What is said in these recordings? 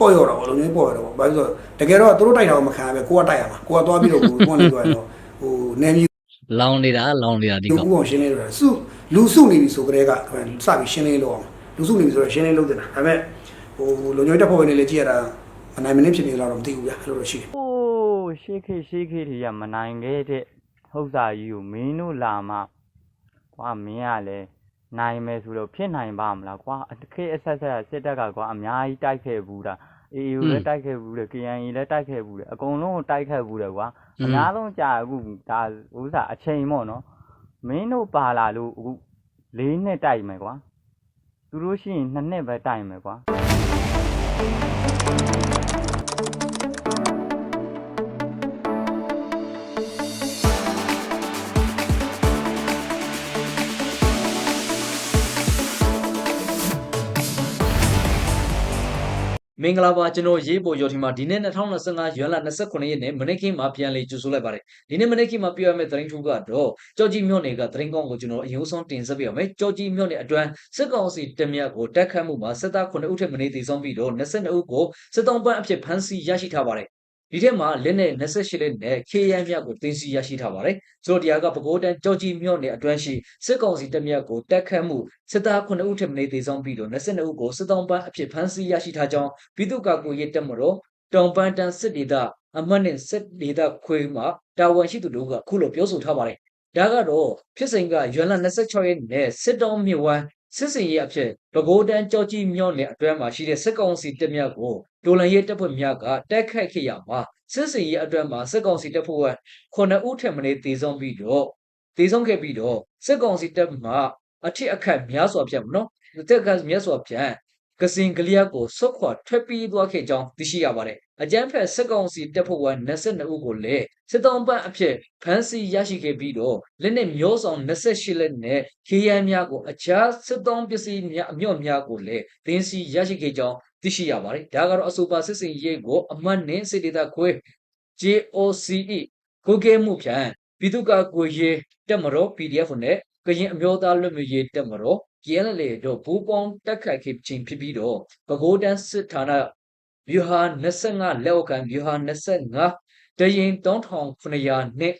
ပေါ့ရော်တော့ဗောလုံငင်းပေါ့ရော်တော့ဗောဘာလို့လဲဆိုတော့တကယ်တော့သူတို့တိုက်တာကိုမခံရပဲကိုကတိုက်ရမှာကိုကသွားပြီးတော့ကိုကိုကနေသွားရင်တော့ဟိုနေမျိုးလောင်နေတာလောင်နေတာဒီလူကောင်ဥအောင်ရှင်းလင်းလို့ရတယ်စုလူစုနေပြီဆိုကြတဲ့ကစပြီးရှင်းလင်းလို့အောင်လူစုနေပြီဆိုတော့ရှင်းလင်းလုပ်တင်တာဒါပေမဲ့ဟိုလုံငင်းတက်ဖို့ဝင်နေလေကြည့်ရတာမနိုင်မနစ်ဖြစ်နေတော့တော့မသိဘူးဗျာအဲ့လိုတော့ရှိတယ်ဟိုးရှေးခေတ်ရှေးခေတ်တွေကမနိုင်ခဲ့တဲ့ဟုတ်စာကြီးကိုမင်းတို့လာမှကွာမင်းကလည်း နိုင်မယ်ဆိုတော့ဖြစ်နိုင်ပါမလားကွာအခေတ်အဆက်ဆက်စစ်တပ်ကကွာအများကြီးတိုက်ခဲ့ဘူးတာ AAU လည်းတိုက်ခဲ့ဘူးတယ် KNY လည်းတိုက်ခဲ့ဘူးတယ်အကုန်လုံးကိုတိုက်ခဲ့ဘူးတယ်ကွာအများဆုံးကြာအခုဒါဥစ္စာအချိန်ပေါ့နော်မင်းတို့ပါလာလို့အခု၄နှစ်တိုက်မယ်ကွာသူတို့ရှိရင်2နှစ်ပဲတိုက်မယ်ကွာ မင်္ဂလာပါကျွန်တော်ရေးပေါ်ရော်ထီမှာဒီနေ့2025ရွမ်လ29ရက်နေ့မနေ့ကမှပြန်လေးကြိုဆိုလိုက်ပါတယ်ဒီနေ့မနေ့ကမှပြောရမယ့်သတင်းထူးကတော့ကြော်ကြီးမြို့နယ်ကသတင်းကောင်းကိုကျွန်တော်အရင်ဆုံးတင်ဆက်ပြရမယ်ကြော်ကြီးမြို့နယ်အတွင်းစစ်ကောင်စီတမရကိုတက်ခတ်မှုမှာစစ်သား9ဦးထက်မနည်းသေဆုံးပြီးတော့22ဦးကိုစစ်တောင်းပန်းအဖြစ်ဖမ်းဆီးရရှိထားပါတယ် ဒီထဲမှာလက်နဲ့28လက်နဲ့ KN မြတ်ကိုတင်စီရရှိထားပါတယ်ဆိုတော့တရားကပကိုးတန်းကြော်ကြီးမြို့နယ်အတွင်းရှိစစ်ကောင်စီတမရကိုတက်ခတ်မှုစစ်သား9ဦးထက်မနည်းသေဆုံးပြီးတော့22ဦးကိုစစ်တောင်းပန်းအဖြစ်ဖမ်းဆီးရရှိထားကြောင်းပြည်သူ့ကာကွယ်ရေးတပ်မတော်တောင်ပန်းတန်းစစ်ဒေသအမတ်နဲ့စစ်ဒေသခွေမှာတာဝန်ရှိသူတို့ကခုလိုပြောဆိုထားပါတယ်။ဒါကတော့ဖြစ်စဉ်ကရွမ်လ26ရက်နေ့စစ်တောင်းမြဝမ်း စစ်စင်ရေးအဖြစ်ပဲခူးတန်းကြောကြီးမြို့နယ်အတွင်းမှာရှိတဲ့စစ်ကောင်စီတပ်များကိုဒိုလန်ရေးတပ်ဖွဲ့များကတိုက်ခိုက်ခဲ့ရမှာစစ်စင်ရေးအတွင်းမှာစစ်ကောင်စီတပ်ဖွဲ့9ဦးထက်မနည်းသေဆုံးပြီးတော့သေဆုံးခဲ့ပြီးတော့စစ်ကောင်စီတပ်မှအထစ်အခတ်များစွာဖြတ်မနော်တက်ကများစွာဖြတ် ကစင်ကလျာကိုစွတ်ခွာထွက်ပြေးသွားခဲ့ကြောင်းသိရှိရပါတယ်။အကြမ်းဖက်စစ်ကောင်စီတပ်ဖွဲ့ဝင်22ဦးကိုလည်းစစ်တောင်းပန်းအဖြစ်ဖမ်းဆီးရရှိခဲ့ပြီးတော့လက်နက်မျိုးဆောင်28လက်နဲ့ခေယမ်းများကိုအခြားစစ်တောင်းပစ္စည်းများအမြော့များကိုလည်းတင်းစီရရှိခဲ့ကြောင်းသိရှိရပါတယ်။ဒါကတော့အဆိုပါစစ်စင်ရေးကိုအမတ်နဲ့စစ်ဒေသခွဲ JOCE ကိုကဲမှုဖြန့်ပြည်သူ့ကာကွယ်ရေးတပ်မတော် PDF နဲ့ကရင်အမျိုးသားလွတ်မြေရေးတပ်မတော် KNL တို့ဘူပေါင်းတက်ခိုက်ခဲ့ခြင်းဖြစ်ပြီးတော့ပဲခူးတန်းစစ်ဌာနဗျူဟာ25လက်အောက်ခံဗျူဟာ25တရင်3900နဲ့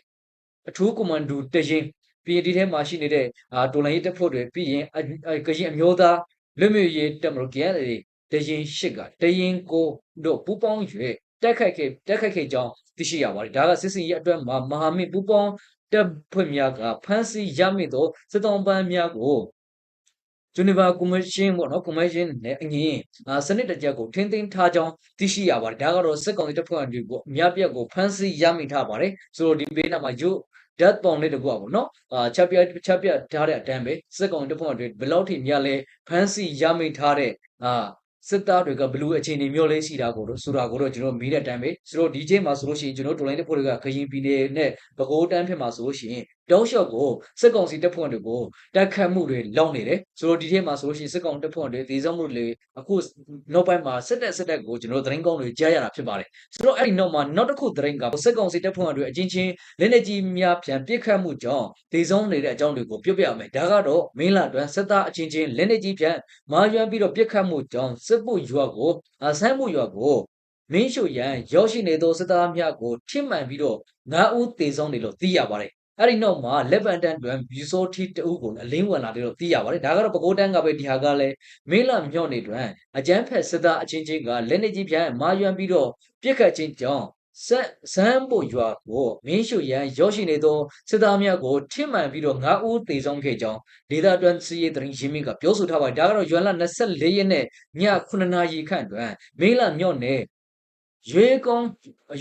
အထူးကွန်မန်ဒိုတရင်ပြည်ဒီထဲမှာရှိနေတဲ့အာတော်လိုင်းရေးတပ်ဖွဲ့တွေပြီးရင်အအကရင်အမျိုးသားလွတ်မြေရေးတပ်မတော် KNL တရင်8ကတရင်ကိုတို့ပူပေါင်းရွေတက်ခိုက်ခဲ့တက်ခိုက်ခဲ့ကြောင်းသိရှိရပါတယ်ဒါကစစ်စင်ရေးအတွက်မှာမဟာမိတ်ပူပေါင်းတပ်ဖွဲ့များကဖမ်းဆီးရမိသောစစ်တောင်းပန်းများကို ဂျနီဗာကွန်ဗင်းရှင်းပေါ့နော်ကွန်ဗင်းရှင်းနဲ့အငင်းအာစနစ်တကျကိုထင်းထင်းထားကြောင်းသိရှိရပါတယ်ဒါကတော့စစ်ကောင်စီတပ်ဖွဲ့ဝင်တွေကိုအများပြတ်ကိုဖမ်းဆီးရမိထားပါတယ်ဆိုတော့ဒီဘေးနားမှာယူဓာတ်ပုံလေးတကွာပေါ့နော်အာချက်ပြချက်ပြထားတဲ့အတန်းပဲစစ်ကောင်စီတပ်ဖွဲ့ဝင်တွေဘယ်လောက်ထိများလဲဖမ်းဆီးရမိထားတဲ့အာစစ်သားတွေကဘလူးအခြေအနေမျိုးလေးရှိတာကိုတော့ဆိုတာကိုတော့ကျွန်တော်မီးတဲ့အတိုင်းပဲဆိုတော့ဒီချိန်မှာဆိုလို့ရှိရင်ကျွန်တော်တို့တော်လိုင်းတပ်ဖွဲ့တွေကခရင်ပြည်နယ်နဲ့ပဲခူးတန်းဖြစ်မှာဆိုလို့ရှိရင် တောက်လျှောက်ကိုစစ်ကောင်စီတပ်ဖွဲ့တွေကိုတိုက်ခတ်မှုတွေလောက်နေတယ်ဆိုတော့ဒီထဲမှာဆိုလို့ရှိရင်စစ်ကောင်တပ်ဖွဲ့တွေဒေသမှုတွေအခုနောက်ပိုင်းမှာစစ်တပ်စစ်တပ်ကိုကျွန်တော်သတင်းကောင်းတွေကြားရတာဖြစ်ပါတယ်ဆိုတော့အဲ့ဒီနောက်မှာနောက်တစ်ခုသတင်းကစစ်ကောင်စီတပ်ဖွဲ့တွေအချင်းချင်းလက်နေကြီးများပြန်ပြစ်ခတ်မှုကြောင့်ဒေဆုံးနေတဲ့အကြောင်းတွေကိုပြောပြရမယ်ဒါကတော့မင်းလာတွင်စစ်သားအချင်းချင်းလက်နေကြီးပြန်မာရွမ်းပြီးတော့ပြစ်ခတ်မှုကြောင့်စစ်မှုရွာကိုအဆန်းမှုရွာကိုမင်းရှုရန်ရောက်ရှိနေသောစစ်သားများကိုထိမှန်ပြီးတော့ငါးဦးသေဆုံးတယ်လို့သိရပါတယ် အဲ့ဒီနောက်မှာလက်ပန်တန်တွင်ဘီဆိုတီတအုပ်ကိုအလင်းဝင်လာတယ်လို့သိရပါတယ်ဒါကတော့ပကိုးတန်းကပဲဒီဟာကလည်းမင်းလာမြော့နေတွင်အကျန်းဖက်စစ်သားအချင်းချင်းကလက်နေကြီးပြန်မာရွံပြီးတော့ပြစ်ခတ်ခြင်းကြောင့်ဆက်ဇမ်းဖို့ရွာကိုမင်းရှုရန်ရောက်ရှိနေသောစစ်သားများကိုထိမှန်ပြီးတော့ငါးဦးသေဆုံးခဲ့ကြောင်းဒေသတွင်းစီးရေးသတင်းရင်းမြစ်ကပြောဆိုထားပါတယ်ဒါကတော့ရွမ်လ24ရက်နေ့ည9နာရီခန့်တွင်မင်းလာမြော့နေ ရွေကုန်း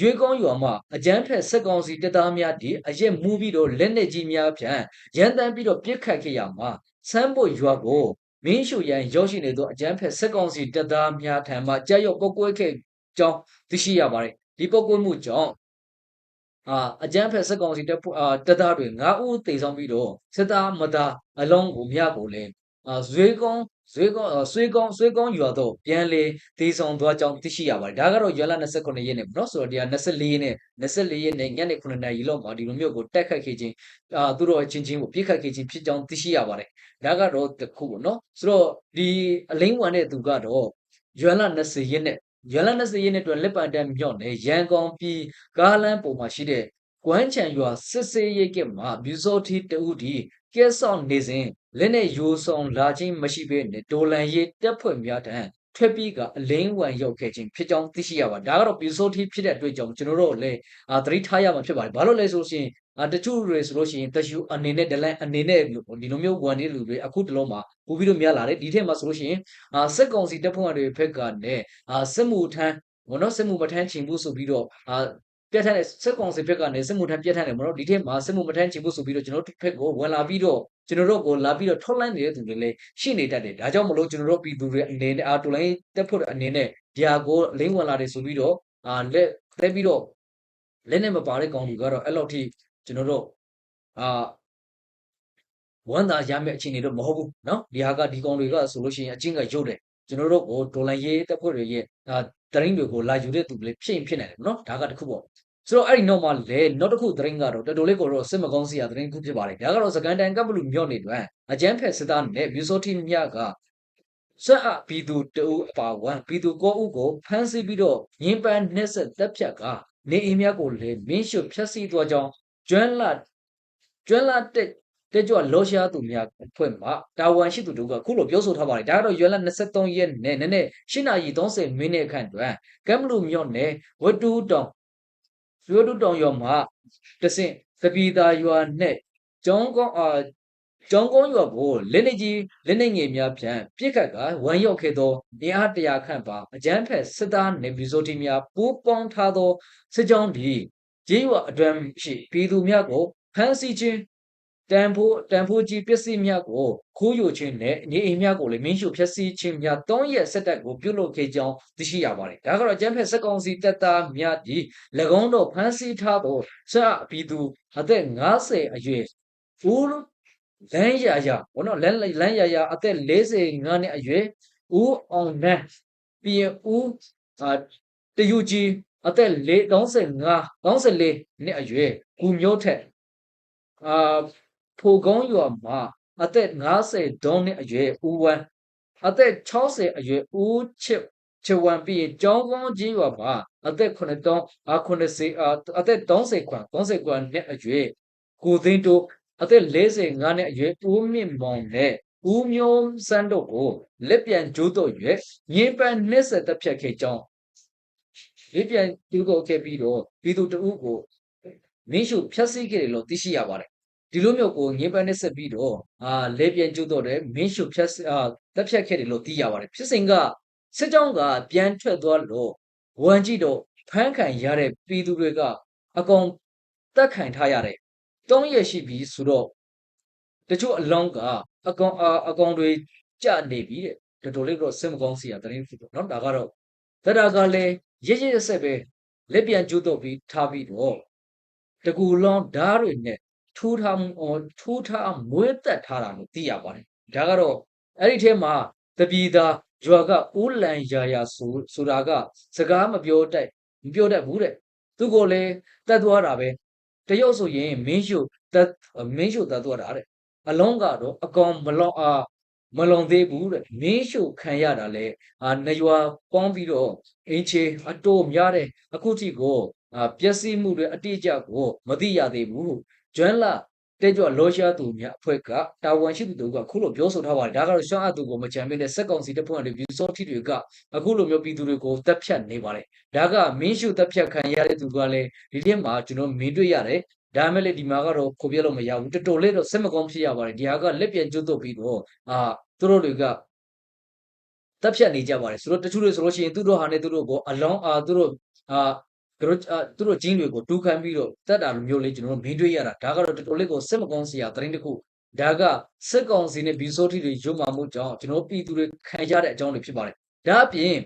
ရွေကုန်းရွာမှာအကျန်းဖက်စက်ကောင်စီတပ်သားများဒီအရက်မူးပြီးတော့လက်နေကြီးများဖြင့်ရန်တမ်းပြီးတော့ပြစ်ခတ်ခဲ့ရမှာစမ်းဖို့ရွာကိုမင်းရှုရန်ရောက်ရှိနေသောအကျန်းဖက်စက်ကောင်စီတပ်သားများထံမှကြာရောက်ပုတ်ကွဲခဲ့ကြောင်းသိရှိရပါတယ်ဒီပုတ်ကွဲမှုကြောင့်အာအကျန်းဖက်စက်ကောင်စီတပ်ဖွဲ့အာတပ်သားတွေ9ဦးသေဆုံးပြီးတော့စစ်သားမသားအလုံးကိုမြကိုလည်းအာဇွေကုန်း ဇွေကုန်းအာဆွေကုန်းဆွေကုန်းရွာတော့ပြန်လေသေဆုံးသွားကြောင်းသိရှိရပါတယ်ဒါကတော့ရွာလ29ရက်နေ့ပေါ့နော်ဆိုတော့ဒီက24ရက်နေ့24ရက်နေ့ညနေ9နာရီလောက်မှာဒီလိုမျိုးကိုတက်ခတ်ခဲ့ခြင်းအာသူတို့အချင်းချင်းကိုပြစ်ခတ်ခဲ့ခြင်းဖြစ်ကြောင်းသိရှိရပါတယ်ဒါကတော့တစ်ခုပေါ့နော်ဆိုတော့ဒီအလိမ့်ဝင်တဲ့သူကတော့ရွာလ20ရက်နေ့ရွယ်လ20ရက်နေ့အတွက်လက်ပံတန်းမြော့နယ်ရန်ကုန်ပြည်ကားလမ်းပေါ်မှာရှိတဲ့ကွမ်းချံရွာစစ်စေးရိတ်ကမှာမြူစောတီတူဒီ ကဲဆောက်နေစဉ်လက်နဲ့ယိုဆောင်လာခြင်းမရှိဘဲနဲ့ဒေါ်လန်ရေးတက်ဖွဲ့များတန်းထွက်ပြီးကအလင်းဝံရောက်ခဲ့ခြင်းဖြစ်ကြောင်းသိရှိရပါတယ်ဒါကတော့မြူစောတီဖြစ်တဲ့အတွက်ကြောင့်ကျွန်တော်တို့လည်းအာသတိထားရမှာဖြစ်ပါတယ်ဘာလို့လဲဆိုရှင်အာတချို့တွေဆိုလို့ရှိရင်တရှူအနေနဲ့ဒလန်အနေနဲ့ဒီလိုမျိုးဝန်နေလူတွေအခုတလုံးမှာပို့ပြီးတော့များလာတယ်ဒီထက်မှာဆိုလို့ရှိရင်အာစက်ကောင်စီတပ်ဖွဲ့တွေဘက်ကနဲ့အာစစ်မှုထမ်းဘောနော်စစ်မှုမထမ်းချင်ဘူးဆိုပြီးတော့ အာပြတ်ထတဲ့စစ်ကောင်စီဘက်ကနေစစ်မှုထမ်းပြတ်ထတယ်ဘောနော်ဒီထက်မှာစစ်မှုမထမ်းချင်ဘူးဆိုပြီးတော့ကျွန်တော်တို့ဘက်ကိုဝင်လာပြီးတော့ကျွန်တော်တို့ကိုလာပြီးတော့ထုတ်လိုက်နေတဲ့သူတွေလည်းရှိနေတတ်တယ်ဒါကြောင့်မလို့ကျွန်တော်တို့ပြည်သူတွေအနေနဲ့အာတူလိုင်းတက်ဖို့အနေနဲ့ဒီဟာကိုလိမ့်ဝင်လာတယ်ဆိုပြီးတော့အာလက်သက်ပြီးတော့လက်နဲ့မပါတဲ့ကောင်လူကတော့အဲ့လောက်ထိကျွန်တော်တို့အာဝန်သာရမယ့်အခြေအနေတော့မဟုတ်ဘူးเนาะဒီဟာကဒီကောင်တွေကဆိုလို့ရှိရင်အချင်းကရုပ်တယ် ကျွန်တော်တို့ကိုဒေါ်လာရေးတက်ဖွဲ့တွေရဲ့တရင်တွေကိုလာယူတဲ့သူတွေဖြစ်ရင်ဖြစ်နိုင်တယ်နော်ဒါကတစ်ခုပေါ့ဆိုတော့အဲ့ဒီနောက်မှာလေနောက်တစ်ခုတရင်ကတော့တော်တော်လေးကိုတော့စစ်မကောင်းစရာတရင်ခုဖြစ်ပါတယ်ဒါကတော့စကန်တန်ကပ်ပလူမြော့နေတွင်အကျန်းဖက်စစ်သားနဲ့မြူဆိုတီမြကစက်အဘီသူတူအပါဝမ်ဘီသူကိုဦးကိုဖမ်းဆီးပြီးတော့ညင်ပန်းနှက်ဆက်တက်ဖြတ်ကနေအိမ်မြတ်ကိုလည်းမင်းရှုဖြက်စီးသွားကြောင်းကျွမ်းလာကျွမ်းလာတက် တဲ့ကြွလောရှားသူများအဖွဲ့မှာတာဝန်ရှိသူတို့ကခုလိုပြောဆိုထားပါတယ်ဒါကတော့ရွယ်လ23ရက်နဲ့နည်းနည်း8နာရီ30မိနစ်ခန့်တွင်ကမ်ဘလူမြော့နယ်ဝတ်တူတောင်ရွှေတူတောင်ရွာမှာတဆင့်သပီတာရွာနဲ့ကျောင်းကောင်းအာကျောင်းကောင်းရွာကိုလက်နေကြီးလက်နေငယ်များဖြန့်ပြစ်ခတ်ကဝမ်းရောက်ခဲ့သောနေအားတရာခန့်ပါအကြမ်းဖက်စစ်သားနေဗီဇိုတီများပူးပေါင်းထားသောစစ်ကြောင်းဒီကျေးရွာအတွင်းရှိပြည်သူများကိုဖမ်းဆီးခြင်း တန်ဖိုးတန်ဖိုးကြီးပစ္စည်းများကိုခိုးယူခြင်းနဲ့နေအိမ်များကိုလည်းမင်းရှုဖျက်ဆီးခြင်းများတောင်းရက်ဆက်တက်ကိုပြုလုပ်ခဲ့ကြောင်းသိရှိရပါတယ်ဒါကတော့အကြမ်းဖက်စက်ကောင်စီတပ်သားများဒီ၎င်းတို့ဖမ်းဆီးထားသောဆက်အပြည်သူအသက်50အရွယ်ဦးလမ်းရရဘောနော်လမ်းလမ်းရရအသက်45နှစ်အရွယ်ဦးအောင်နန်းပြီးရင်ဦးအာတယူကြီးအသက်45 34နှစ်အရွယ်ကူမျိုးထက်အာ ဖိုကုန်းရွာမှာအသက်50ဒေါင်းနှစ်အရွယ်ဦးဝမ်းအသက်60အရွယ်ဦးချစ်ချဝံပြီးရင်ကျောင်းကောင်းကြီးရွာမှာအသက်9တောင်းအ90အာအသက်30ခွန်30ခွန်နှစ်အရွယ်ကိုသိန်းတို့အသက်45နှစ်အရွယ်ဦးမြင့်မောင်နဲ့ဦးမျိုးစန်းတို့ကိုလက်ပြန်ကျိုးတော့ရွယ်ငင်းပန်းနှစ်ဆက်တက်ဖြတ်ခဲ့ကြောင်းလက်ပြန်ကျိုးတော့ခဲ့ပြီးတော့ပြည်သူတအုပ်ကိုမင်းရှုဖြတ်စည်းခဲ့တယ်လို့သိရှိရပါတယ် ဒီလိုမျိုးကိုငင်းပန်းနှစ်ဆက်ပြီးတော့အာလက်ပြန်ကျိုးတော့တယ်မင်းရှုဖြတ်အာတက်ဖြတ်ခဲ့တယ်လို့သိရပါတယ်ဖြစ်စဉ်ကစစ်ကြောင်းကပြန်ထွက်သွားလို့ဝန်ကြည့်တော့ဖမ်းခံရတဲ့ပြည်သူတွေကအကောင်တက်ခံထားရတယ်တောင်းရရှိပြီဆိုတော့တချို့အလောင်းကအကောင်အာအကောင်တွေကြနေပြီတဲ့တော်တော်လေးတော့စင်မကောင်းစီရတရင်ဖြစ်တော့เนาะဒါကတော့တရာကလည်းရရရဆက်ပဲလက်ပြန်ကျိုးတော့ပြီးထားပြီးတော့တကူလောင်းဓားတွေနဲ့ ထိုးထားထိုးထားမွေးတက်ထားတာလို့သိရပါတယ်ဒါကတော့အဲ့ဒီထဲမှာတပီသားရွာကဦးလန်ရာရာဆိုဆိုတာက စကားမပြောတတ်မပြောတတ်ဘူးတဲ့သူကလည်းတတ်သွားတာပဲတရုတ်ဆိုရင်မင်းရှုတတ်မင်းရှုတတ်သွားတာတဲ့အလုံးကတော့အကောင်မလောင်အားမလွန်သေးဘူးတဲ့မင်းရှုခံရတာလေအာနရွာပေါင်းပြီးတော့အင်းချေအတိုးများတဲ့အခုထိကိုအာပျက်စီးမှုတွေအတိအကျကိုမသိရသေးဘူး ကျွမ်းလာတဲ့ကြွလောရှားသူများအဖွဲ့ကတာဝန်ရှိသူတို့ကခုလိုပြောဆိုထားပါတယ်ဒါကတော့ရှောင်းအပ်သူကိုမကြံမင်းတဲ့စက်ကောင်စီတပ်ဖွဲ့တွေဗျူစောထီတွေကအခုလိုမျိုးပြည်သူတွေကိုတပ်ဖြတ်နေပါတယ်ဒါကမင်းရှုတပ်ဖြတ်ခံရတဲ့သူကလည်းဒီထဲမှာကျွန်တော်မင်းတွေ့ရတယ်ဒါမဲ့လေဒီမှာကတော့ခုပြလို့မရဘူးတော်တော်လေးတော့စက်မကောင်းဖြစ်ရပါတယ်ဒီဟာကလက်ပြန်ကျွတ်တော့ပြီးတော့အာသူတို့တွေကတပ်ဖြတ်နေကြပါတယ်ဆိုတော့တချို့တွေဆိုလို့ရှိရင်သူတို့ဟာနဲ့သူတို့ကိုအလောင်းအာသူတို့အာသူ တို့သူတို့ဂျင်းတွေကိုတူးခမ်းပြီးတော့တတ်တာလိုမျိုးလေးကျွန်တော်တို့မင်းတွေ့ရတာဒါကတော့တော်တော်လေးကိုစက်မကောင်းစရာသတင်းတစ်ခုဒါကစက်ကောင်စီနဲ့ဘီဆိုတီတွေရုံမှမှုကြောင့်ကျွန်တော်ပြည်သူတွေခံရတဲ့အကြောင်းတွေဖြစ်ပါတယ်ဒါအပြင်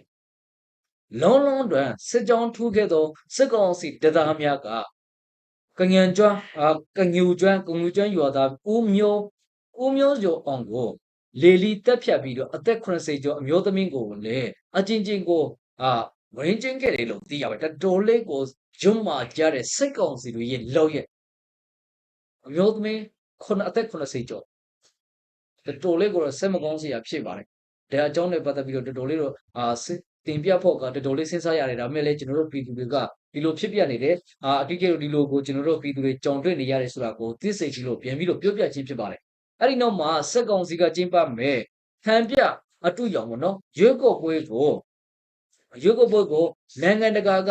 လုံးလုံးတွင်စစ်ကြောင်းထူးခဲ့သောစစ်ကောင်စီတပ်သားများကကငန်ကျွမ်းအာကညူကျွမ်းကညူကျွမ်းရွာသားဦးမျိုးဦးမျိုးကျော်အောင်ကိုလေလီတက်ဖြတ်ပြီးတော့အသက်80ကျော်အမျိုးသမီးကိုလည်းအချင်းချင်းကိုအာဝ င်းချင်းခဲ့တယ်လို့သိရပါတယ်တော်လေးကိုဂျွန်းမာကြတဲ့စိတ်ကောင်စီတွေရဲ့လောက်ရဲ့အမျိုးသမီးခုနအသက်80ကျော်တော်လေးကိုတော့စက်မကောင်းစရာဖြစ်ပါတယ်ဒါအကြောင်းနဲ့ပတ်သက်ပြီးတော့တော်တော်လေးတော့အာတင်ပြဖို့ကတော်တော်လေးစဉ်းစားရတယ်ဒါပေမဲ့လည်းကျွန်တော်တို့ပြည်သူတွေကဒီလိုဖြစ်ပြနေတယ်အာအတိအကျဒီလိုကိုကျွန်တော်တို့ပြည်သူတွေကြောင်တွေ့နေရတယ်ဆိုတာကိုသိစေချင်လို့ပြန်ပြီးတော့ပြောပြခြင်းဖြစ်ပါတယ်အဲ့ဒီနောက်မှာစက်ကောင်စီကကျင်းပမယ်ဟန်ပြအတူရောင်ပေါ့နော်ရွေးကောက်ပွဲကို ရွေးကောက်ပွဲကိုနိုင်ငံတကာက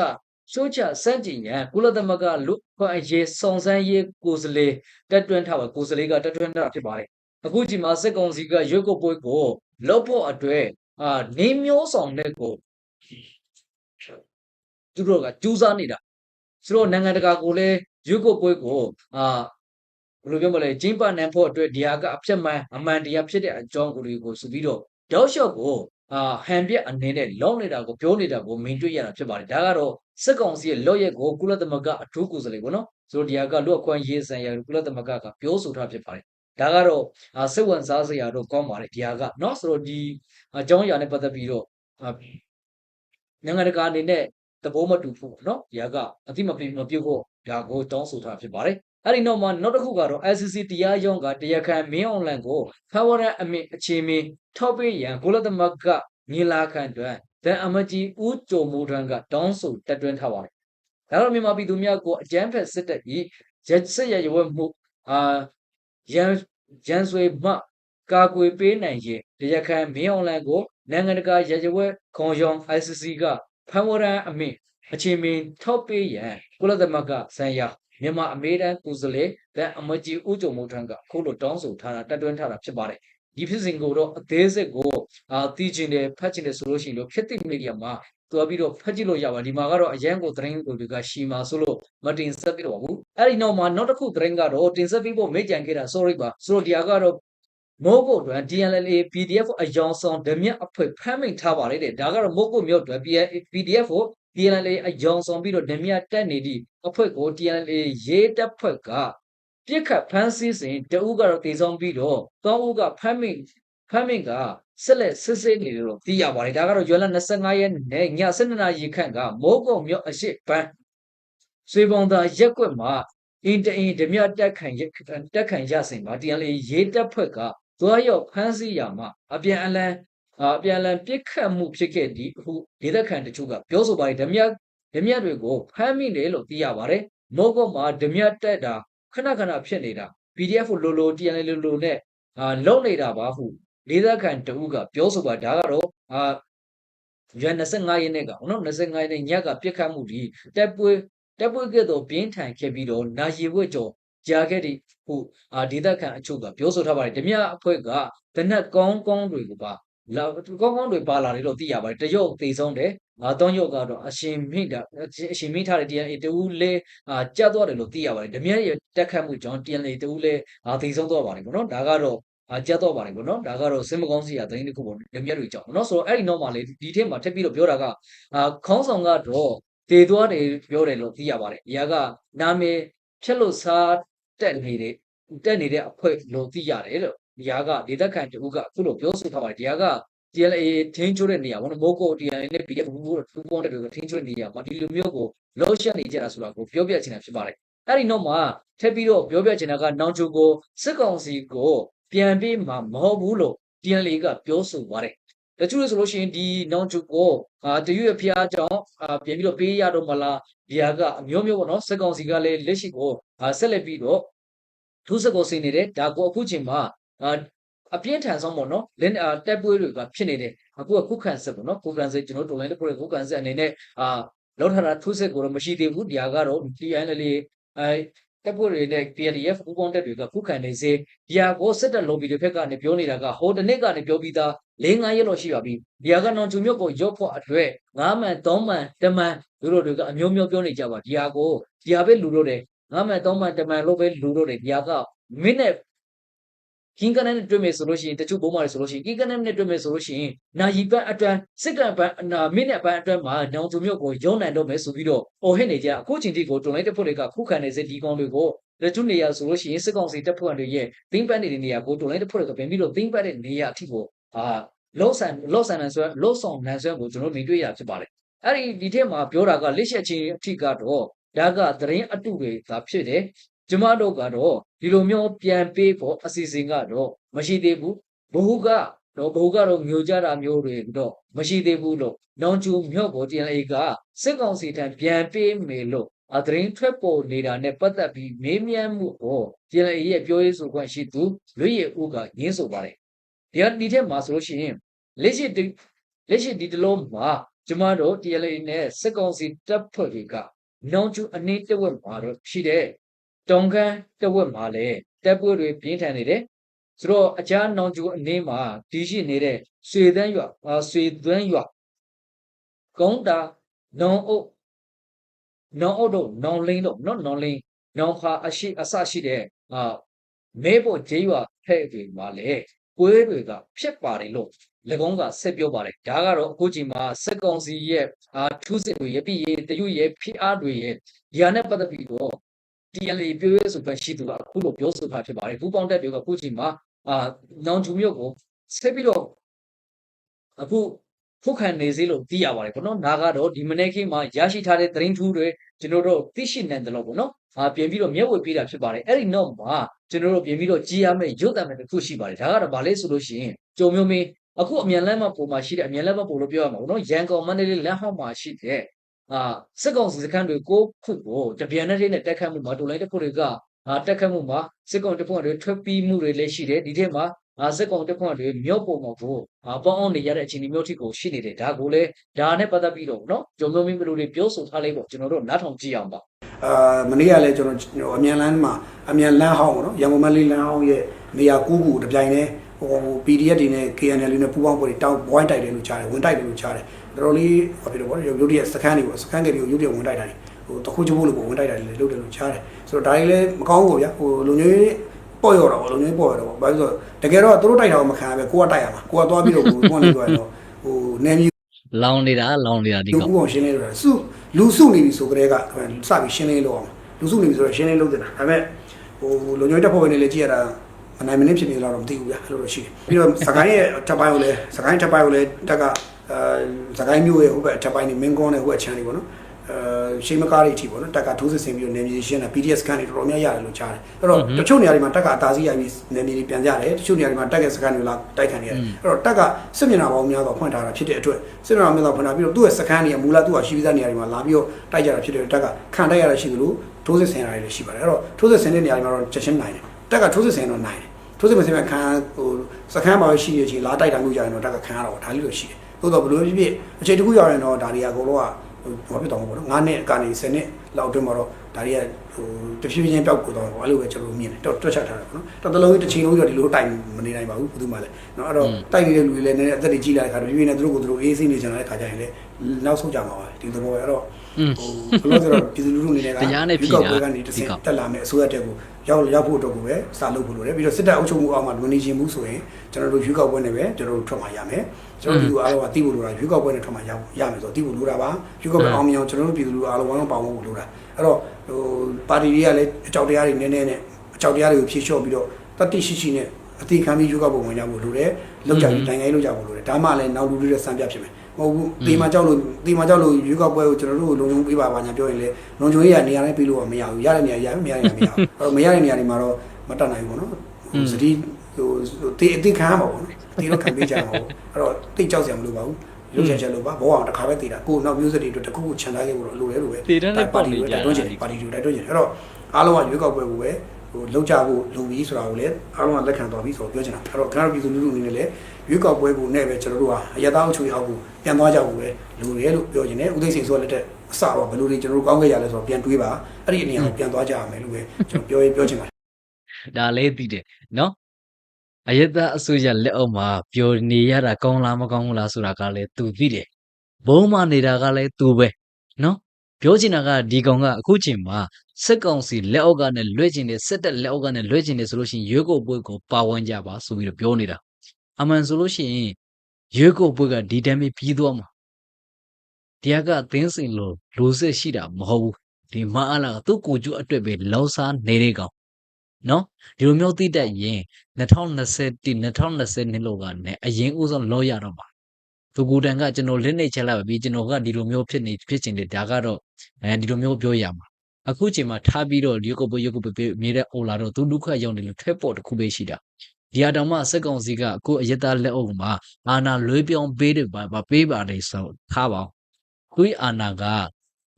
ရှိုးချစန့်ကျင်ရန်ကုလသမဂ္ဂလူ့ခွင့်အရေးစုံစမ်းရေးကိုယ်စားလှယ်တက်တွန်းထားပါကိုယ်စားလှယ်ကတက်တွန်းထားတာဖြစ်ပါတယ်အခုဒီမှာစက်ကောင်စီကရွေးကောက်ပွဲကိုလုပ်ဖို့အတွက်အာနေမျိုးဆောင်တဲ့ကိုသူတို့ကကြိုးစားနေတာဆိုတော့နိုင်ငံတကာကိုလည်းရွေးကောက်ပွဲကိုအာဘယ်လိုပြောမလဲကျင်းပနိုင်ဖို့အတွက်ဒီဟာကအဖြစ်မှန်အမှန်တရားဖြစ်တဲ့အကြောင်းကိုတွေကိုဆိုပြီးတော့တောက်လျှော့ကို အာဟန်ပြက်အနေနဲ့လောက်နေတာကိုပြောနေတာကိုမင်းတွေ့ရတာဖြစ်ပါတယ်ဒါကတော့စစ်ကောင်စီရဲ့လော့ရက်ကိုကုလသမဂ္ဂအထူးကိုယ်စားလှယ်ပေါ့နော်ဆိုတော့ဒီဟာကလူအခွင့်ရေးဆိုင်ရာကုလသမဂ္ဂကပြောဆိုထားဖြစ်ပါတယ်ဒါကတော့အာစိတ်ဝင်စားစရာတော့ကောင်းပါတယ်ဒီဟာကเนาะဆိုတော့ဒီအကြောင်းအရာနဲ့ပတ်သက်ပြီးတော့အာနိုင်ငံတကာအနေနဲ့သဘောမတူဖို့เนาะဒီဟာကအတိမပြမပြုတ်ဖို့ဒါကိုတောင်းဆိုထားဖြစ်ပါတယ် အဲ့ဒီနောက်မှာနောက်တစ်ခုကတော့ ICC တရားရုံးကတရားခံမင်းအွန်လိုင်းကိုဖဝရအမင်အခြေမင်းထောက်ပေးရန်ကုလသမဂ္ဂညီလာခံတွင်ဒန်အမကြီးဦးကြုံမိုးထန်းကတောင်းဆိုတက်တွန်းထားပါတယ်ဒါတော့မြန်မာပြည်သူများကိုအကြမ်းဖက်စစ်တပ်ဤရက်စစ်ရရွယ်မှုအာရန်ရန်ဆွေမှကာကွယ်ပေးနိုင်ရင်တရားခံမင်းအွန်လိုင်းကိုနိုင်ငံတကာရရဝဲခွန်ယောင် ICC ကဖဝရအမင်အခြေမင်းထောက်ပေးရန်ကုလသမဂ္ဂဆိုင်ရာ မြန်မာအမေရိကန်ကိုယ်စားလှယ်ဒန်အမကြီးဦးကြုံမိုးထန်းကအခုလိုတောင်းဆိုထားတာတက်တွန်းထားတာဖြစ်ပါတယ်ဒီဖြစ်စဉ်ကိုတော့အသေးစိတ်ကိုအာသိချင်တယ်ဖတ်ချင်တယ်ဆိုလို့ရှိရင်တော့ခက်တိမီဒီယာမှာတွားပြီးတော့ဖတ်ကြည့်လို့ရပါတယ်ဒီမှာကတော့အရန်ကိုသတင်းကိုတွေကရှီမာဆိုလို့မတင်ဆက်ပြတော့ဘူးအဲ့ဒီနောက်မှာနောက်တစ်ခုသတင်းကတော့တင်ဆက်ပြီးဖို့မိတ်ကြံခဲ့တာ sorry ပါဆိုတော့ဒီဟာကတော့မိုးကုတ်တွင် DNLA PDF အယောင်ဆောင်ဓမြအဖွဲ့ဖမ်းမိန်ထားပါလေတဲ့ဒါကတော့မိုးကုတ်မြို့တွင် PDF ကို DNLA အယောင်ဆောင်ပြီးတော့ဓမြတက်နေသည့်အဖွဲ့ကို DNLA ရေးတပ်ဖွဲ့ကပြစ်ခတ်ဖမ်းဆီးစဉ်တအုပ်ကတော့တေဆောင်ပြီးတော့တောင်းဦးကဖမ်းမိန်ဖမ်းမိန်ကဆက်လက်စစ်ဆေးနေတယ်လို့သိရပါတယ်ဒါကတော့ရွေလ25ရက်နေ့ည7:00နာရီခန့်ကမိုးကုတ်မြို့အရှိပန်းဆွေပုံသာရက်ကွက်မှာအင်တအင်ဓမြတက်ခံတက်ခံရစဉ်မှာ DNLA ရေးတပ်ဖွဲ့ကသွားရောက်ဖမ်းဆီးရမှာအပြန်အလှန် အပြန်အလှန်ပြစ်ခတ်မှုဖြစ်ခဲ့သည်ဟုဒေသခံတချို့ကပြောဆိုပါတယ်ဓမြဓမြတွေကိုဖမ်းမိတယ်လို့သိရပါတယ်မိုးကုတ်မှာဓမြတက်တာခဏခဏဖြစ်နေတာ PDF လိုလို TNL လိုလိုနဲ့အာလုံနေတာပါဟုဒေသခံတဦးကပြောဆိုပါဒါကတော့အာရန်25ရက်နေ့ကနော်25ရက်နေ့ညကပြစ်ခတ်မှုဒီတက်ပွဲတက်ပွဲကဲ့သို့ပြင်းထန်ခဲ့ပြီးတော့နာရီဝက်ကျော်ကြာခဲ့တဲ့ဟုအာဒေသခံအချို့ကပြောဆိုထားပါတယ်ဓမြအဖွဲ့ကတနက်ကောင်းကောင်းတွေကိုပါ လာကောင်းကောင်းတွေပါလာတယ်လို့သိရပါတယ်တရုတ်သေဆုံးတယ်ငါသုံးရုပ်ကတော့အရှင်မိတာအရှင်မိထားတဲ့ DNA တူလဲအာကြက်သွားတယ်လို့သိရပါတယ်ဓမြရဲ့တက်ခတ်မှုကြောင့် DNA တူလဲအာသေဆုံးသွားပါတယ်ပေါ့နော်ဒါကတော့အာကြက်တော့ပါတယ်ပေါ့နော်ဒါကတော့စင်မကောင်းစီရသတင်းတစ်ခုပေါ့ဓမြတွေကြောင့်ပေါ့နော်ဆိုတော့အဲ့ဒီနောက်မှာလေဒီထက်မှာထပ်ပြီးတော့ပြောတာကအာခေါင်းဆောင်ကတော့တေသွားတယ်ပြောတယ်လို့သိရပါတယ်။ဒီကနာမည်ဖြတ်လို့စားတက်နေတဲ့တက်နေတဲ့အဖွဲ့လို့သိရတယ်လို့ ဒီကဒေသခံတဦးကအခုလိုပြောဆိုထားပါတယ်ဒီက TLA ထင်းချိုးတဲ့နေရာပေါ့နော်မိုးကို TLA နဲ့ PDF ဘူးဘူးပေါင်းတဲ့တွေကထင်းချိုးတဲ့နေရာမှာဒီလိုမျိုးကိုလောရှက်နေကြတာဆိုတာကိုပြောပြချင်တာဖြစ်ပါတယ်အဲ့ဒီနောက်မှာထပ်ပြီးတော့ပြောပြချင်တာကနောင်ချိုကိုစစ်ကောင်စီကိုပြန်ပြီးမှမဟုတ်ဘူးလို့ TLA ကပြောဆိုပါတယ်တချို့ဆိုလို့ရှိရင်ဒီနောင်ချိုကိုအာတရွေဖျားကြောင့်အာပြန်ပြီးတော့ပေးရတော့မလားဒီဟာကအမျိုးမျိုးပေါ့နော်စစ်ကောင်စီကလည်းလက်ရှိကိုအာဆက်လက်ပြီးတော့သူစကောစီနေတယ်ဒါကိုအခုချိန်မှာ အာအပြင်းထန်ဆုံးပေါ့နော်လင်းအာတက်ပွဲတွေကဖြစ်နေတယ်အခုကခုခံစစ်ပေါ့နော်ခုခံစစ်ကျွန်တော်တို့လိုင်းတစ်ခုခုခံစစ်အနေနဲ့အာလောက်ထတာသူစစ်ကိုတော့မရှိသေးဘူးဒီဟာကတော့ TNL အဲတပ်ဖွဲ့တွေနဲ့ PDF ပူးပေါင်းတပ်တွေကခုခံနေစေဒီဟာကိုစစ်တပ် lobby တွေဘက်ကနေပြောနေတာကဟိုတနေ့ကနေပြောပြီးသား၄၅ရက်လောက်ရှိပါပြီဒီဟာကနောင်ချုံမြုပ်ကိုရုပ်ဖို့အတွက်၅မှန်၃မှန်၁မှန်လူတို့တွေကအမျိုးမျိုးပြောနေကြပါဒီဟာကိုဒီဟာပဲလူတို့တယ်၅မှန်၃မှန်၁မှန်လို့ပဲလူတို့တယ်ဒီဟာကမ င်းနဲ့ကင်းကနနဲ့တွေ့မယ်ဆိုလို့ရှိရင်တချို့ဘုံမာတွေဆိုလို့ရှိရင်ကင်းကနနဲ့တွေ့မယ်ဆိုလို့ရှိရင်နာယီပန်းအတွန်းစစ်ကန်ပန်းနာမင်းနဲ့ပန်းအတွန်းမှာနောင်ချုံမြုပ်ကိုရုံနိုင်တော့မယ်ဆိုပြီးတော့အော်ဟစ်နေကြအခုချိန်ထိကိုတွန်လိုက်တဲ့ဖွဲ့တွေကခုခံနေစေဒီကောင်တွေကိုလက်ကျွနေရဆိုလို့ရှိရင်စစ်ကောင်စီတပ်ဖွဲ့တွေရဲ့သင်းပန်းနေတဲ့နေရာကိုတွန်လိုက်တဲ့ဖွဲ့တွေကပြန်ပြီးတော့သင်းပန်းတဲ့နေရာအထိကိုအာလောဆန်လောဆန်နန်ဆွဲလောဆောင်နန်ဆွဲကိုကျွန်တော်မြင်တွေ့ရဖြစ်ပါတယ်အဲ့ဒီဒီထက်မှာပြောတာကလက်ချက်ချင်းအထိကတော့ဒါကသတင်းအတုတွေသာဖြစ်တယ် ကျမတို့ကတော့ဒီလိုမျိုးပြန်ပေးဖို့အစီအစဉ်ကတော့မရှိသေးဘူးဘ ഹു ကတော့ဘိုးကတော့မျိုးကြတာမျိုးတွေတော့မရှိသေးဘူးလို့နောင်ကျူမြော့ကို TNA ကစစ်ကောင်စီထံပြန်ပေးမယ်လို့အသတင်းထွက်ပေါ်နေတာနဲ့ပတ်သက်ပြီးမေးမြန်းမှုကို TNA ရဲ့ပြောရေးဆိုခွင့်ရှိသူလွေရည်ဦးကငင်းဆိုပါတယ်ဒီကဒီထက်မှာဆိုလို့ရှိရင်လက်ရှိဒီလက်ရှိဒီတလုံးမှာကျမတို့ TNA နဲ့စစ်ကောင်စီတပ်ဖွဲ့တွေကနောင်ကျူအနည်းတစ်ဝက်မှာတော့ရှိတဲ့ တောင်ကန်းတစ်ဝက်မှာလည်းတပ်ဖွဲ့တွေပြင်းထန်နေတယ်ဆိုတော့အချားနောင်ကျူအနေမှာဒီရှိနေတဲ့ဆွေသန်းရွာအာဆွေသွန်းရွာကုန်းတာနောင်အုပ်နောင်အုပ်တို့နောင်လင်းတို့နော်နောင်လင်းနောင်ဖာအရှိအစရှိတဲ့အာမဲဖို့ဂျေးရွာဖဲ့တွေမှာလေကွေးတွေကဖြစ်ပါတယ်လို့၎င်းကဆက်ပြောပါတယ်ဒါကတော့အခုချိန်မှာစက်ကောင်စီရဲ့အာထူးစစ်တွေရဲ့ပြည်ရဲ့တရွရဲ့ဖိအားတွေရဲ့ဒီဟာနဲ့ပတ်သက်ပြီးတော့ TNL ပြောရဲဆိုပဲရှိသူကအခုလိုပြောဆိုတာဖြစ်ပါတယ်ဘူပေါင်းတက်ပြောကအခုချိန်မှာအာနောင်ဂျူမြို့ကိုဆက်ပြီးတော့အခုဖုတ်ခံနေစေလို့သိရပါတယ်ပေါ့နော်နာကတော့ဒီမနေ့ခင်းမှာရရှိထားတဲ့သတင်းထူးတွေကျွန်တော်တို့သိရှိနိုင်တယ်လို့ပေါ့နော်အာပြင်ပြီးတော့မျက်ဝေပေးတာဖြစ်ပါတယ်အဲ့ဒီနောက်မှာကျွန်တော်တို့ပြင်ပြီးတော့ကြည်ရမယ့်ရုပ်တံမဲ့တစ်ခုရှိပါတယ်ဒါကတော့ဗာလဲဆိုလို့ရှိရင်ကြုံမျိုးမင်းအခုအမြန်လမ်းမပုံမှာရှိတဲ့အမြန်လမ်းမပုံလို့ပြောရမှာပေါ့နော်ရန်ကုန်မန္တလေးလမ်းဟောက်မှာရှိတဲ့ အာစစ်ကောင်စီစခန်းတွေကိုခုကိုတပြန်နဲ့နဲ့တက်ခတ်မှုမှာတူလိုက်တဲ့ခုတွေကအာတက်ခတ်မှုမှာစစ်ကောင်တပ်ဖွဲ့တွေထွက်ပြီးမှုတွေလည်းရှိတယ်ဒီထက်မှာအာစစ်ကောင်တပ်ဖွဲ့တွေမြို့ပုံမှာကိုအာပေါင်းအောင်နေရတဲ့အခြေအနေမျိုးထိကိုရှိနေတယ်ဒါကိုလည်းဒါနဲ့ပတ်သက်ပြီးတော့နော်ကြုံမျိုးမင်းဘယ်လိုတွေပြောဆိုထားလဲပေါ့ကျွန်တော်တို့နားထောင်ကြည့်အောင်ပါအာမနေ့ကလည်းကျွန်တော်အမြန်လန်းမှာအမြန်လန်းဟောင်းပေါ့နော်ရန်ကုန်မန္တလေးလန်းဟောင်းရဲ့နေရာကူးကူတပြိုင်တည်းဟို PDF တွေနဲ့ KNL နဲ့ပူးပေါင်းပွဲတွေတောင်းဘွိုင်းတိုက်တယ်လို့ကြားတယ်ဝင်တိုက်တယ်လို့ကြားတယ် တော်တော်လေးဟောပြတော့ဗောရုပ်တရက်စကန်တွေပေါ့စကန်ကလေးကိုရုပ်တရက်ဝင်တိုက်တာတွေဟိုတခုချိုးဖို့လို့ပေါ့ဝင်တိုက်တာတွေလည်းလုပ်တယ်လို့ကြားတယ်ဆိုတော့ဒါတွေလည်းမကောင်းဘူးဗျာဟိုလုံငယ်ပေါ့ရောတော့လုံငယ်ပေါ့ရောတော့ဘာလို့ဆိုတကယ်တော့သူတို့တိုက်တာကိုမခံရပဲကိုကတိုက်ရမှာကိုကသွားပြီးတော့ကိုကိုကနေသွားရင်တော့ဟိုနေမျိုးလောင်နေတာလောင်နေတာဒီလူကောင်ကူအောင်ရှင်းလင်းလို့စုလူစုနေပြီဆိုကြတဲ့ကစပြီးရှင်းလင်းလို့အောင်လူစုနေပြီဆိုတော့ရှင်းလင်းလုပ်တင်တာဒါပေမဲ့ဟိုလုံညွှန်တက်ဖို့နေလေကြည့်ရတာမနိုင်မနစ်ဖြစ်နေတော့မသိဘူးဗျာအဲ့လိုတော့ရှိတယ်ပြီးတော့စကိုင်းရဲ့ထပ်ပိုင်းကိုလည်းစကိုင်းထပ်ပိုင်းကိုလည်းတက်က အဲစကိုင်းမျိုးရဲ့ဟိုဘက်ထပ်ပိုင်းနေမင်းကုန်းနဲ့ဟိုဘက်ချမ်းနေပေါ့နော်အဲရှိမကားတွေအထိပေါ့နော်တက်ကထိုးစစ်ဆင်ပြီးတော့နေမြေရှင်းတာ PDF စကန်တွေတော်တော်များရတယ်လို့ကြားတယ်အဲ့တော့တချို့နေရာတွေမှာတက်ကအသာစီးရပြီးနေမြေတွေပြန်ကြတယ်တချို့နေရာတွေမှာတက်ရဲ့စကန်တွေလာတိုက်ခံနေရတယ်အဲ့တော့တက်ကစစ်မျက်နှာပေါင်းများစွာဖွင့်ထားတာဖြစ်တဲ့အတွက်စစ်မျက်နှာများစွာဖွင့်ထားပြီးတော့သူ့ရဲ့စကန်တွေကမူလသူ့ဟာရှိပြီးသားနေရာတွေမှာလာပြီးတော့တိုက်ကြတာဖြစ်တဲ့တက်ကခံတိုက်ရတာရှိသလိုထိုးစစ်ဆင်ရတာလည်းရှိပါတယ်အဲ့တော့ထိုးစစ်ဆင်တဲ့နေရာတွေမှာတော့ချက်ချင်းနိုင်တယ်တက်ကထိုးစစ်ဆင်တော့နိုင်တယ်ထိုးစစ်မဆင်မဲ့ခံဟိုစကန်မှာရှိရချင်းလာတိုက်တာမျိုးကြရင်တော့တက်ကခံရတော့ဒါလေးလိုရှိတယ် သို့တော့ဘလို့ဖြစ်ဖြစ်အခြေတစ်ခုရောက်ရင်တော့ဒါတွေကအကုန်လုံးကဟိုဘာဖြစ်တော့မပေါ့နော်9နှစ်ကနေ10နှစ်လောက်အတွင်းမှာတော့ဒါတွေကဟိုတဖြည်းဖြည်းချင်းပျောက်ကုန်တော့ပေါ့အဲ့လိုပဲကျွန်တော်မြင်တယ်တော့တွက်ချထားတာပေါ့နော်တစ်သလုံးကြီးတစ်ချိန်လုံးကြီးဒီလိုတိုင်မနေနိုင်ပါဘူးဘယ်သူမှလည်းနော်အဲ့တော့တိုက်နေတဲ့လူတွေလည်းနည်းနည်းအသက်တွေကြီးလာတဲ့ခါတော့ပြည်ပြည်နဲ့သူတို့ကိုသူတို့အေးဆေးနေကြတဲ့ခါကျရင်လည်းနောက်ဆုံးကြမှာပါဒီသဘောပဲအဲ့တော့ဟိုဘလို့ဆိုတော့ပြည်သူလူထုအနေနဲ့ကတရားနဲ့ပြည်တာကနေတစ်ဆင့်တက်လာမယ်အစိုးရတက်ကိုရောက်ရောက်ဖို့အတွက်ကိုပဲစာလုပ်ဖို့လိုတယ်ပြီးတော့စစ်တပ်အုပ်ချုပ်မှုအောက်မှာလူနေရှင်မှုဆိုရင်ကျွန်တော်တို့ရွေးကောက်ပွဲနဲ့ပဲကျွန်တော်တို့ထွက်မှာရမယ်ကျွန်တော်တို့အားလုံးကတိဖို့လိုတာရွေးကောက်ပွဲနဲ့ထွက်မှာရရမယ်ဆိုတော့တိဖို့လိုတာပါရွေးကောက်ပွဲအောင်မြင်အောင်ကျွန်တော်တို့ပြည်သူလူအားလုံးဝိုင်းဝန်းပါဝင်ဖို့လိုတာအဲ့တော့ဟိုပါတီတွေကလည်းအကြောက်တရားတွေနည်းနည်းနဲ့အကြောက်တရားတွေကိုဖြေလျှော့ပြီးတော့တတိရှိရှိနဲ့အတိခံပြီးရွေးကောက်ပွဲဝင်ကြဖို့လိုတယ်လောက်ကြပြီးတိုင်းတိုင်းလောက်ကြဖို့လိုတယ်ဒါမှလည်းနောက်လူတွေရဲ့စံပြဖြစ်မယ်မဟုတ်ဘူးဒီမှာကြောက်လို့ဒီမှာကြောက်လို့ရွေးကောက်ပွဲကိုကျွန်တော်တို့လုံုံပေးပါပါညာပြောရင်လေလုံခြုံရေးကနေရာတိုင်းပေးလို့မရဘူးရတဲ့နေရာရမရတဲ့နေရာမရဘူးအဲ့တော့မရတဲ့နေရာတွေမှာတော့မတက်နိုင်ဘူးပေါ့နော်ဟိုစတိဟိုတေအတိခံရမှာပေါ့နော်တေတော့ခံပေးကြမှာပေါ့အဲ့တော့တိတ်ကြောက်စရာမလိုပါဘူး ရုပ်ချက်ချက်လို့ပါဘောအောင်တစ်ခါပဲတည်တာကိုနောက်မျိုးစတွေအတွက်တစ်ခုခုခြံထားခဲ့ဖို့တော့လိုတယ်လို့ပဲတည်တဲ့နဲ့ပေါက်နေကြတိုက်တွန်းချင်တယ်ပါတီတွေတိုက်တွန်းချင်တယ်အဲ့တော့အားလုံးကရွေးကောက်ပွဲကိုပဲဟိုလောက်ကြဖို့လူပြီးဆိုတာကိုလည်းအားလုံးကလက်ခံသွားပြီးဆိုတော့ပြောချင်တာအဲ့တော့ကျွန်တော်တို့ပြည်သူလူထုအနေနဲ့လည်းရွေးကောက်ပွဲကိုနဲ့ပဲကျွန်တော်တို့ကအရသာအချွေအောက်ကိုပြန်သွားကြဖို့ပဲလူရဲလို့ပြောချင်တယ်ဦးသိန်းစိန်ဆိုလက်ထက်အစတော့ဘယ်လိုတွေကျွန်တော်တို့ကောင်းခဲ့ရလဲဆိုတော့ပြန်တွေးပါအဲ့ဒီအနေနဲ့ပြန်သွားကြရမယ်လို့ပဲကျွန်တော်ပြောရေးပြောချင်ပါတယ်ဒါလေးသိတယ်နော် အယက်သားအစိုးရလက်အောက်မှာပျော်နေရတာကောင်းလားမကောင်းဘူးလားဆိုတာကလည်းသူသိတယ်ဘုံမနေတာကလည်းသူပဲနော်ပြောချင်တာကဒီကောင်ကအခုချိန်မှာစက်ကောင်စီလက်အောက်ကနေလွှဲချင်တယ်စက်တက်လက်အောက်ကနေလွှဲချင်တယ်ဆိုလို့ရှိရင်ရွေးကောက်ပွဲကိုပါဝင်ကြပါဆိုပြီးတော့ပြောနေတာအမှန်ဆိုလို့ရှိရင်ရွေးကောက်ပွဲကဒီတမ်းပြီးသွားမှာတရားကအသင်းစင်လို့လူစစ်ရှိတာမဟုတ်ဘူးဒီမအားလာကသူ့ကိုကျိုးအတွက်ပဲလောစားနေတဲ့ကောင် နော်ဒီလိုမျိုးသိတတ်ရင်2020 2020နှစ်လောက်ကနဲ့အရင်ဦးဆုံးလောရတော့ပါသူကူတန်ကကျွန်တော်လက်နေချက်လိုက်ပါပြီကျွန်တော်ကဒီလိုမျိုးဖြစ်နေဖြစ်ချင်တယ်ဒါကတော့အဲဒီလိုမျိုးပြောရမှာအခုချိန်မှာထားပြီးတော့ရုပ်ကုပ်ပွရုပ်ကုပ်ပွအမြဲတမ်းအိုလာတော့သူဒုက္ခရောက်နေလို့ထွက်ပေါ်တစ်ခုပဲရှိတာဒီဟာတောင်မှစက်ကောင်စီကကိုအယက်သားလက်အုပ်မှာအာနာလွေးပြောင်းပေးတယ်ပါပါပေးပါတယ်ဆိုထားပါအောင်သူ့အာနာက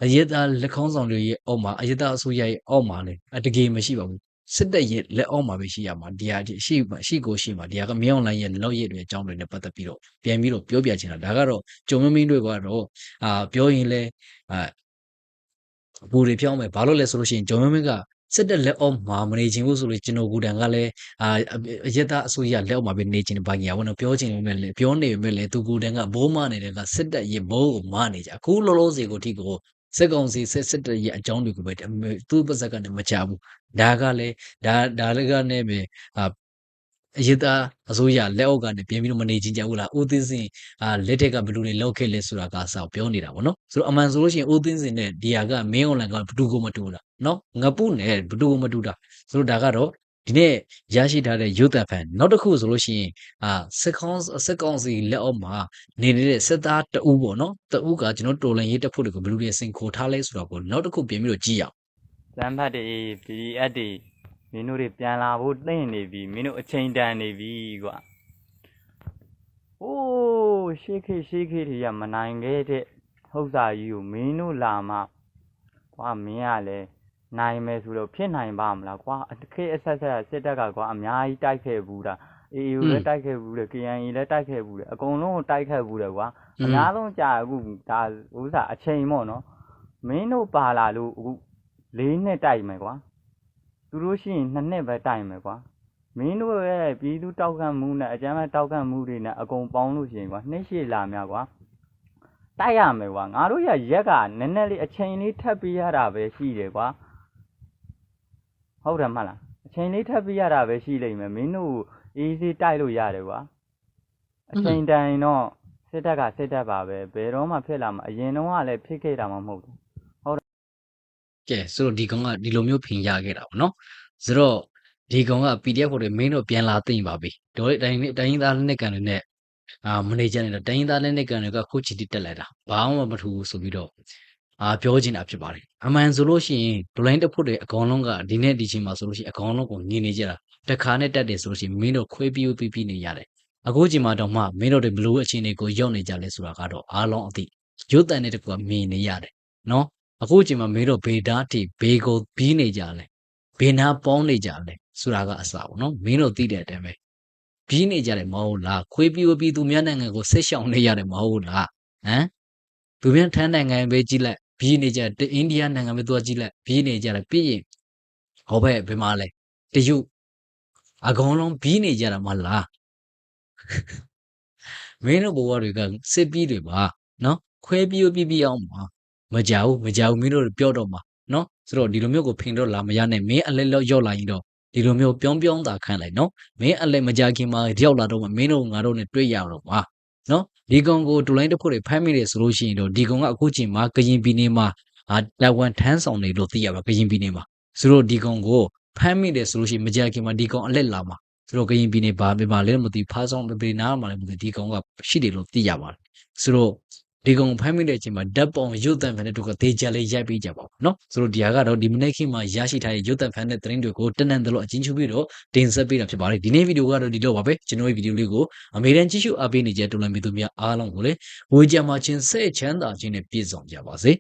အယက်သားလက်ခေါင်းဆောင်တွေရဲ့အောက်မှာအယက်သားအစိုးရရဲ့အောက်မှာလေအတကယ်မရှိပါဘူး စစ်တပ်ရဲ့လက်အောက်မှာပဲရှိရမှာဒီဟာဒီရှိမှရှိကိုရှိမှာဒီဟာကမြောင်းလိုင်းရဲ့လောက်ရည်တွေအကြောင်းတွေနဲ့ပတ်သက်ပြီးတော့ပြန်ပြီးတော့ပြောပြချင်တာဒါကတော့ဂျုံမင်းမင်းတွေကတော့အာပြောရင်လဲအာဘူတွေဖြောင်းမယ်ဘာလို့လဲဆိုလို့ရှိရင်ဂျုံမင်းမင်းကစစ်တပ်လက်အောက်မှာမနေချင်ဘူးဆိုလို့ကျွန်တော်ကူတန်ကလည်းအာအယက်သားအစိုးရလက်အောက်မှာပဲနေချင်တယ်ဘာကြီးอ่ะဘောနော်ပြောချင်နေမယ်လေပြောနေမယ်လေသူကူတန်ကဘိုးမနေတဲ့ကစစ်တပ်ရဲ့ဘိုးကိုမနေကြအခုလောလောဆယ်ကိုထိကို စက်ကောင်စီစစ်စစ်တပ်ရဲ့အကြောင်းတွေကိုပဲသူ့ပါဇက်ကနေမချဘူးဒါကလည်းဒါဒါလည်းကနေပဲအာအယက်သားအစိုးရလက်အောက်ကနေပြင်ပြီးတော့မနေချင်ကြဘူးလားဦးသိန်းစင်အာလက်ထက်ကဘယ်လိုတွေလောက်ခဲ့လဲဆိုတာကဆောက်ပြောနေတာဗောနော်ဆိုတော့အမှန်ဆိုလို့ရှိရင်ဦးသိန်းစင်နဲ့ဒီဟာကမင်းအွန်လိုင်းကဘယ်သူကိုမတူတာနော်ငပုနဲ့ဘယ်သူကိုမတူတာဆိုတော့ဒါကတော့ ဒီနေ့ရရှိထားတဲ့ရုပ်သံဖန်နောက်တစ်ခုဆိုလို့ရှိရင်အာစက်ကောင်စက်ကောင်စီလက်အောက်မှာနေနေတဲ့စစ်သားတအူးပေါ့နော်တအူးကကျွန်တော်တော်လန်ရေးတက်ဖို့တွေကိုဘယ်လိုတွေစင်ခိုထားလဲဆိုတော့ကိုနောက်တစ်ခုပြင်ပြီးတော့ကြည့်ရအောင်စမ်းဖတ်တွေ PDF တွေမင်းတို့တွေပြန်လာဖို့သင့်နေပြီမင်းတို့အချိန်တန်နေပြီကွာအိုးရှေးခေတ်ရှေးခေတ်တွေကမနိုင်ခဲ့တဲ့ဟုတ်စာကြီးကိုမင်းတို့လာမှကွာမင်းကလည်း နိုင်မယ်ဆိုတော့ဖြစ်နိုင်ပါမလားကွာအခေတ်အဆက်ဆက်စစ်တပ်ကကွာအများကြီးတိုက်ခဲ့ဘူးတာ AU လည်းတိုက်ခဲ့ဘူးတယ် KNA လည်းတိုက်ခဲ့ဘူးတယ်အကုန်လုံးကိုတိုက်ခဲ့ဘူးတယ်ကွာအများဆုံးကြာအခုဒါဥစားအချိန်ပေါ့နော်မင်းတို့ပါလာလို့အခု၄နှစ်တိုက်မယ်ကွာသူတို့ရှိရင်2နှစ်ပဲတိုက်မယ်ကွာမင်းတို့ရဲ့ပြည်သူတောက်ခံမှုနဲ့အကြမ်းဖက်တောက်ခံမှုတွေနဲ့အကုန်ပေါင်းလို့ရှိရင်ကွာနှစ်ရှည်လာများကွာတိုက်ရမယ်ကွာငါတို့ရရက်ကနည်းနည်းလေးအချိန်လေးထပ်ပေးရတာပဲရှိတယ်ကွာ ဟုတ်တယ်မဟုတ်လားအချိန်လေးထပ်ပေးရတာပဲရှိလိမ့်မယ်မင်းတို့အေးစေးတိုက်လို့ရတယ်ကွာအချိန်တန်ရင်တော့စစ်တပ်ကစစ်တပ်ပါပဲဘယ်တော့မှဖြစ်လာမှာအရင်တော့ကလည်းဖြစ်ခဲ့တာမှမဟုတ်ဘူးကဲဆိုတော့ဒီကောင်ကဒီလိုမျိုးဖင်ရခဲ့တာပေါ့နော်ဆိုတော့ဒီကောင်က PDF ဖို့တွေမင်းတို့ပြန်လာသိမ့်ပါပြီဒေါ်လေးတိုင်းတိုင်းရင်းသားလက်နက်ကန်တွေနဲ့အာမနေကြနဲ့တော့တိုင်းရင်းသားလက်နက်ကန်တွေကခုချီတီတက်လိုက်တာဘာမှမထူဘူးဆိုပြီးတော့ အာပြောချင်တာဖြစ်ပါတယ်အမှန်ဆိုလို့ရှိရင်ဒလိုင်းတက်ဖို့တွေအကောင်လုံးကဒီနေ့ဒီချိန်မှာဆိုလို့ရှိရင်အကောင်လုံးကိုညင်နေကြတာတခါနဲ့တက်တယ်ဆိုလို့ရှိရင်မင်းတို့ခွေးပြူးပြပြနေရတယ်အခုချိန်မှာတော့မှမင်းတို့တွေဘလို့အခြေအနေကိုရောက်နေကြလဲဆိုတာကတော့အားလုံးအသိရုပ်တန်တဲ့တကူကမြင်နေရတယ်နော်အခုချိန်မှာမင်းတို့ဘေဓာတိဘေကိုပြီးနေကြလဲဘေနာပေါင်းနေကြလဲဆိုတာကအစပေါ့နော်မင်းတို့သိတဲ့အတိုင်းပဲပြီးနေကြတယ်မဟုတ်လားခွေးပြီးပြီးသူများနိုင်ငံကိုဆက်ရှောင်နေရတယ်မဟုတ်လားဟမ်သူများထမ်းနိုင်ငံပဲကြည့်လိုက် ပြီးနေကြတအိန္ဒိယနိုင်ငံပဲသူကကြည့်လိုက်ပြီးနေကြတယ်ပြီးရင်ဟောဘက်ဘယ်မှာလဲတရုတ်အကောင်လုံးပြီးနေကြတာမလားမင်းတို့ဘဝတွေကစစ်ပြီးတွေပါနော်ခွဲပြီးပြီးပြီးအောင်ပါမကြဘူးမကြဘူးမင်းတို့ပြောတော့မှာနော်ဆိုတော့ဒီလိုမျိုးကိုဖင်တော့လာမရနဲ့မင်းအလဲလောက်ရောက်လာရင်တော့ဒီလိုမျိုးပြောင်းပြောင်းသာခံလိုက်နော်မင်းအလဲမကြခင်မှာရောက်လာတော့မှမင်းတို့ငါတို့နဲ့တွေ့ရတော့မှာ နော်ဒီကောင်ကိုဒူလိုင်းတစ်ခုတွေဖမ်းမိတယ်ဆိုလို့ရှိရင်တော့ဒီကောင်ကအခုချိန်မှာကရင်ပြည်နယ်မှာအာတဝန်ထမ်းဆောင်နေလို့သိရပါကရင်ပြည်နယ်မှာဆိုတော့ဒီကောင်ကိုဖမ်းမိတယ်ဆိုလို့ရှိရင်မကြခင်မှာဒီကောင်အလက်လာမှာဆိုတော့ကရင်ပြည်နယ်ဘာပဲမှာလဲမသိဖားဆောင်ပြည်နာမှာလည်းမသိဒီကောင်ကရှိတယ်လို့သိရပါတယ်ဆိုတော့ ဒီကောင်ဖမ်းမိတဲ့အချိန်မှာဓာတ်ပုံရုပ်သံဖန်တဲ့တူကဒေချာလေးရိုက်ပေးကြပါဦးနော်ဆိုတော့ဒီဟာကတော့ဒီမနေ့ခင်မှာရရှိထားတဲ့ရုပ်သံဖန်တဲ့သတင်းတွေကိုတနန်တလို့အချင်းချုပ်ပြီးတော့တင်ဆက်ပေးတာဖြစ်ပါတယ်ဒီနေ့ဗီဒီယိုကတော့ဒီလိုပါပဲကျွန်တော်ရဲ့ဗီဒီယိုလေးကိုအမေရိကန်ကြည့်ရှုအားပေးနေကြတဲ့တော်လန်ပြည်သူများအားလုံးကိုလည်းဝေကြမှာချင်းစိတ်ချမ်းသာခြင်းနဲ့ပြည့်စုံကြပါစေ